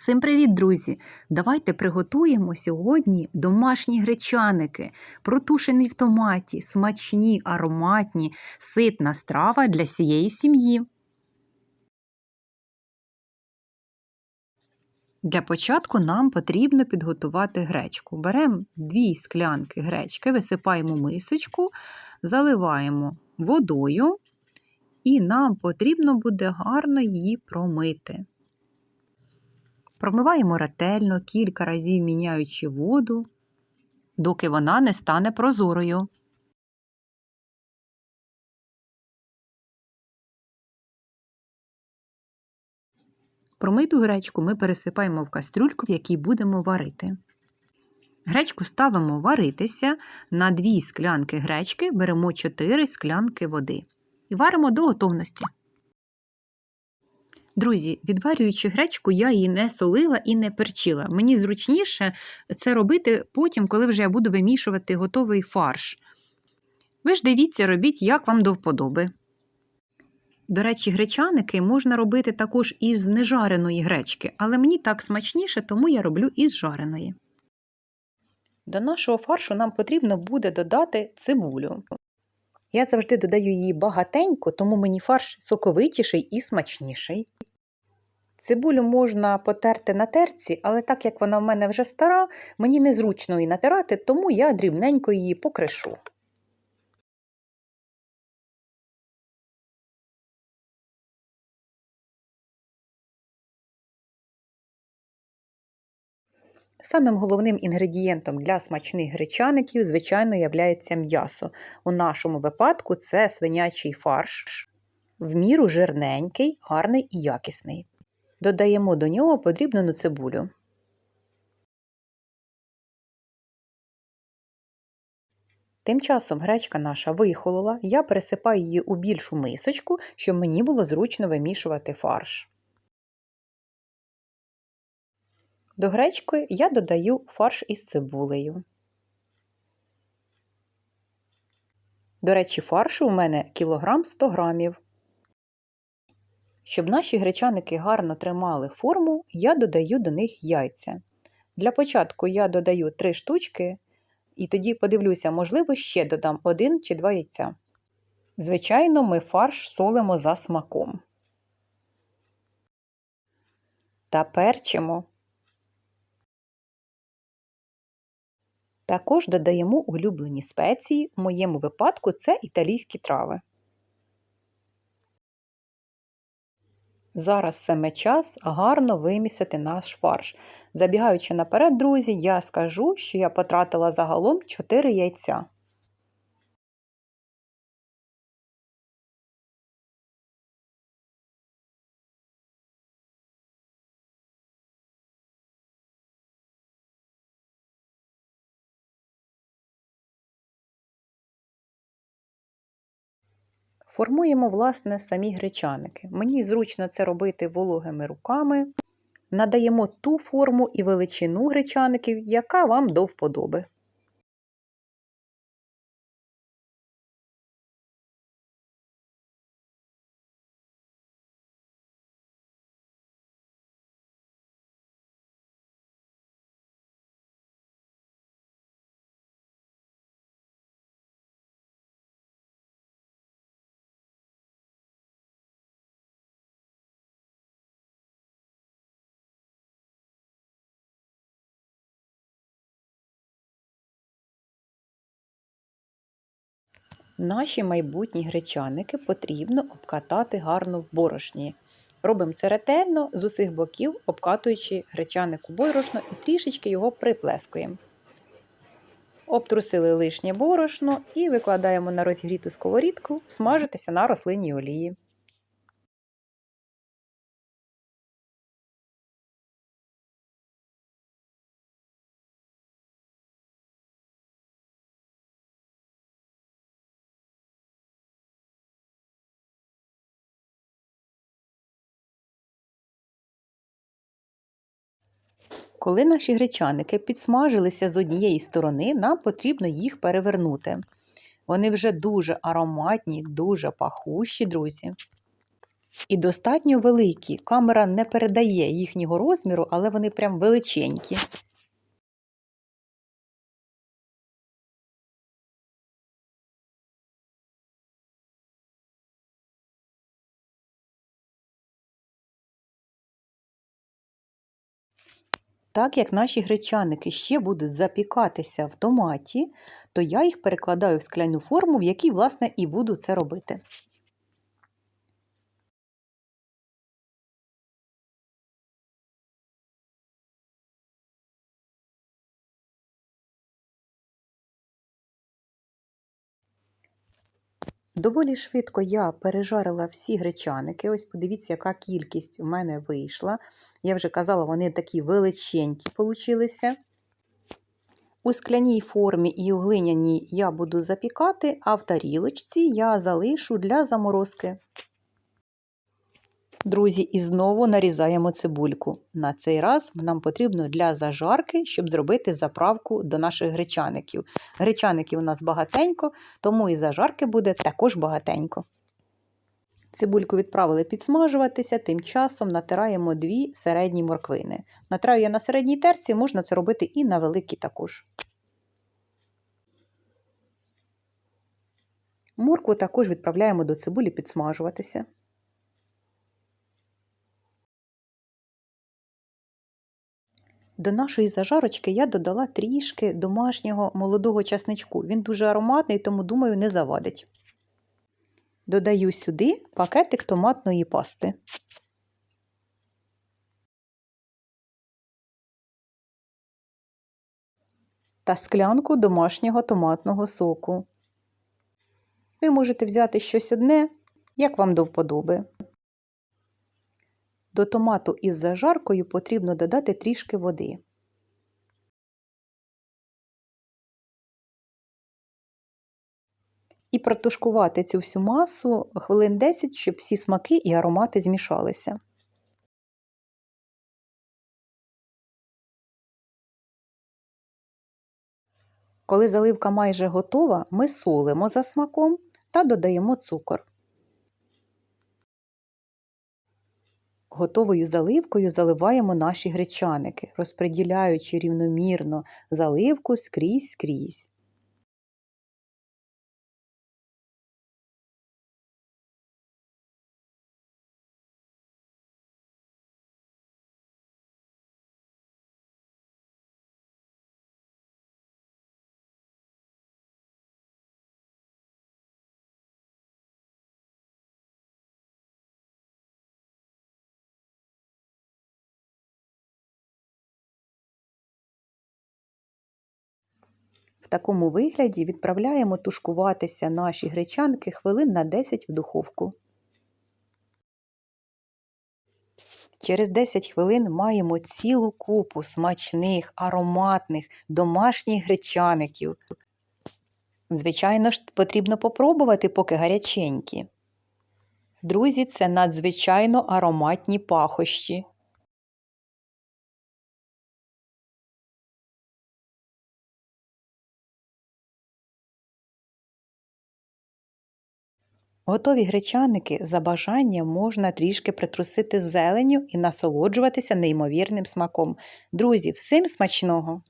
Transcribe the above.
Всім привіт, друзі! Давайте приготуємо сьогодні домашні гречаники, протушені в томаті, смачні, ароматні, ситна страва для всієї сім'ї. Для початку нам потрібно підготувати гречку. Беремо дві склянки гречки, висипаємо мисочку, заливаємо водою, і нам потрібно буде гарно її промити. Промиваємо ретельно, кілька разів міняючи воду, доки вона не стане прозорою. Промиту гречку ми пересипаємо в кастрюльку, в якій будемо варити. Гречку ставимо варитися на 2 склянки гречки беремо 4 склянки води і варимо до готовності. Друзі, відварюючи гречку, я її не солила і не перчила. Мені зручніше це робити потім, коли вже я буду вимішувати готовий фарш. Ви ж дивіться, робіть, як вам до вподоби. До речі, гречаники можна робити також із нежареної гречки, але мені так смачніше, тому я роблю із жареної. До нашого фаршу нам потрібно буде додати цибулю. Я завжди додаю її багатенько, тому мені фарш соковитіший і смачніший. Цибулю можна потерти на терці, але так як вона в мене вже стара, мені незручно її натирати, тому я дрібненько її покришу. Самим головним інгредієнтом для смачних гречаників, звичайно, являється м'ясо. У нашому випадку це свинячий фарш, в міру жирненький, гарний і якісний. Додаємо до нього подрібнену цибулю. Тим часом гречка наша вихолола, я пересипаю її у більшу мисочку, щоб мені було зручно вимішувати фарш. До гречки я додаю фарш із цибулею. До речі, фаршу у мене кілограм 100 грамів. Щоб наші гречаники гарно тримали форму, я додаю до них яйця. Для початку я додаю 3 штучки, і тоді подивлюся, можливо, ще додам 1 чи 2 яйця. Звичайно, ми фарш солимо за смаком. Та перчимо. Також додаємо улюблені спеції, в моєму випадку це італійські трави. Зараз саме час гарно вимісити наш фарш. Забігаючи наперед, друзі, я скажу, що я потратила загалом 4 яйця. Формуємо, власне, самі гречаники. Мені зручно це робити вологими руками. Надаємо ту форму і величину гречаників, яка вам до вподоби. Наші майбутні гречаники потрібно обкатати гарно в борошні. Робимо це ретельно з усіх боків, обкатуючи гречаник у борошно і трішечки його приплескуємо. Обтрусили лишнє борошно і викладаємо на розгріту сковорідку смажитися на рослинній олії. Коли наші гречаники підсмажилися з однієї сторони, нам потрібно їх перевернути. Вони вже дуже ароматні, дуже пахущі, друзі. І достатньо великі. Камера не передає їхнього розміру, але вони прям величенькі. Так як наші гречаники ще будуть запікатися в томаті, то я їх перекладаю в скляну форму, в якій, власне, і буду це робити. Доволі швидко я пережарила всі гречаники. Ось подивіться, яка кількість в мене вийшла. Я вже казала, вони такі величенькі получилися. У скляній формі і у глиняній я буду запікати, а в тарілочці я залишу для заморозки. Друзі, і знову нарізаємо цибульку. На цей раз нам потрібно для зажарки, щоб зробити заправку до наших гречаників. Гречаників у нас багатенько, тому і зажарки буде також багатенько. Цибульку відправили підсмажуватися, тим часом натираємо дві середні морквини. Натираю я на середній терці, можна це робити і на великій також. Моркву також відправляємо до цибулі підсмажуватися. До нашої зажарочки я додала трішки домашнього молодого часничку. Він дуже ароматний, тому, думаю, не завадить. Додаю сюди пакетик томатної пасти. Та склянку домашнього томатного соку. Ви можете взяти щось одне, як вам до вподоби. До томату із зажаркою потрібно додати трішки води. І протушкувати цю всю масу хвилин 10, щоб всі смаки і аромати змішалися. Коли заливка майже готова, ми солимо за смаком та додаємо цукор. Готовою заливкою заливаємо наші гречаники, розподіляючи рівномірно заливку скрізь скрізь. В такому вигляді відправляємо тушкуватися наші гречанки хвилин на 10 в духовку. Через 10 хвилин маємо цілу купу смачних, ароматних, домашніх гречаників. Звичайно ж, потрібно попробувати, поки гаряченькі. Друзі, це надзвичайно ароматні пахощі. Готові гречаники за бажанням можна трішки притрусити зеленню і насолоджуватися неймовірним смаком. Друзі, всім смачного!